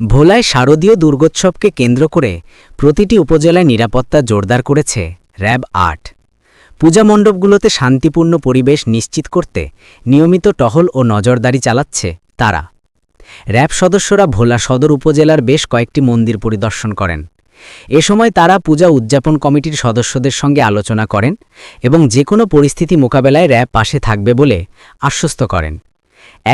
ভোলায় শারদীয় দুর্গোৎসবকে কেন্দ্র করে প্রতিটি উপজেলায় নিরাপত্তা জোরদার করেছে র্যাব আট। পূজা মণ্ডপগুলোতে শান্তিপূর্ণ পরিবেশ নিশ্চিত করতে নিয়মিত টহল ও নজরদারি চালাচ্ছে তারা। র্যাব সদস্যরা ভোলা সদর উপজেলার বেশ কয়েকটি মন্দির পরিদর্শন করেন। এ সময় তারা পূজা উদযাপন কমিটির সদস্যদের সঙ্গে আলোচনা করেন এবং যে কোনো পরিস্থিতি মোকাবেলায় র্যাব পাশে থাকবে বলে আশ্বস্ত করেন।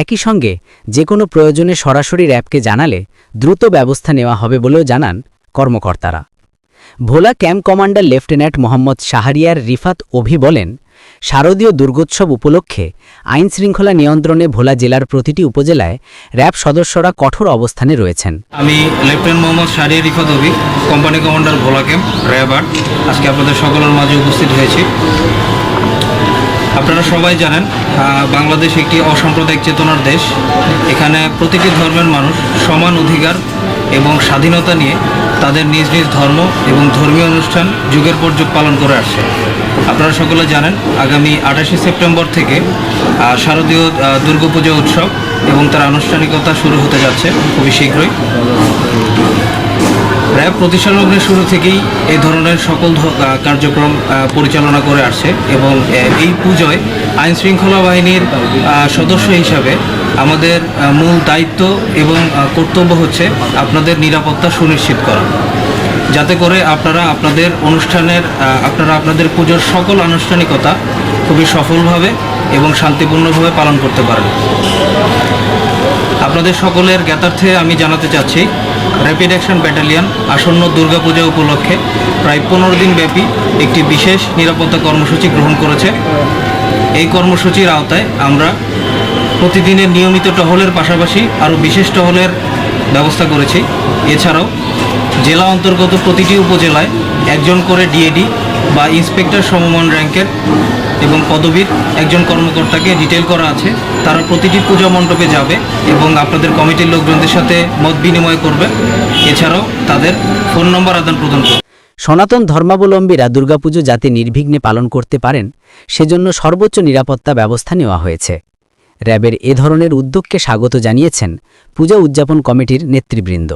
একই সঙ্গে যে কোনো প্রয়োজনে সরাসরি র্যাবকে জানালে দ্রুত ব্যবস্থা নেওয়া হবে বলেও জানান কর্মকর্তারা। Bhola camp commander lieutenant Mohammad Shahriar Rifat Abhi বলেন, শারদীয় দুর্গোৎসব উপলক্ষে আইন শৃঙ্খলা নিয়ন্ত্রণে ভোলা জেলার প্রতিটি উপজেলায় র্যাব সদস্যরা কঠোর অবস্থানে রয়েছেন। আমি lieutenant Mohammad Shahriar Rifat Abhi company commander Bhola camp র্যাবার আজকে আপনাদের সকলের মাঝে উপস্থিত হয়েছি। আপনারা সবাই জানেন বাংলাদেশ একটি অসাম্প্রদায়িক চেতনার দেশ। এখানে প্রতিটি ধর্মের মানুষ সমান অধিকার এবং স্বাধীনতা নিয়ে তাদের নিজ নিজ ধর্ম এবং ধর্মীয় অনুষ্ঠান যুগের পর যুগ পালন করে আসছে। আপনারা সকলে জানেন, আগামী আঠাশে সেপ্টেম্বর থেকে শারদীয় দুর্গাপূজা উৎসব এবং তার আনুষ্ঠানিকতা শুরু হতে যাচ্ছে খুবই শীঘ্রই। র্যাব প্রতিষ্ঠা শুরু থেকেই এই ধরনের সকল কার্যক্রম পরিচালনা করে আসছে এবং এই পুজোয় আইন শৃঙ্খলা বাহিনীর সদস্য হিসাবে আমাদের মূল দায়িত্ব এবং কর্তব্য হচ্ছে আপনাদের নিরাপত্তা সুনিশ্চিত করা। যাতে করে আপনারা আপনাদের অনুষ্ঠানের আপনারা আপনাদের পুজোর সকল আনুষ্ঠানিকতা খুবই সফলভাবে এবং শান্তিপূর্ণভাবে পালন করতে পারেন। আপনাদের সকলের জ্ঞাতার্থে আমি জানাতে চাচ্ছি র্যাপিড অ্যাকশন ব্যাটালিয়ন আসন্ন দুর্গাপূজা উপলক্ষে প্রায় পনেরো দিন ব্যাপী একটি বিশেষ নিরাপত্তা কর্মসূচি গ্রহণ করেছে। এই কর্মসূচির আওতায় আমরা প্রতিদিনের নিয়মিত টহলের পাশাপাশি আরও বিশেষ টহলের ব্যবস্থা করেছি। এছাড়াও জেলা অন্তর্গত প্রতিটি উপজেলায় একজন করে ডিএডি বা ইন্সপেক্টর সমমান র্যাঙ্কের এবং পদবীর একজন কর্মকর্তাকে ডিটেল করা আছে। তারা প্রতিটি পূজা মণ্ডপে যাবে এবং আপনাদের কমিটির লোকজনদের সাথে মত বিনিময় করবে। এছাড়াও তাদের ফোন নম্বর আদান প্রদান করবে। সনাতন ধর্মাবলম্বীরা দুর্গাপুজো যাতে নির্বিঘ্নে পালন করতে পারেন, সেজন্য সর্বোচ্চ নিরাপত্তা ব্যবস্থা নেওয়া হয়েছে। র্যাবের এ ধরনের উদ্যোগকে স্বাগত জানিয়েছেন পূজা উদযাপন কমিটির নেতৃবৃন্দ।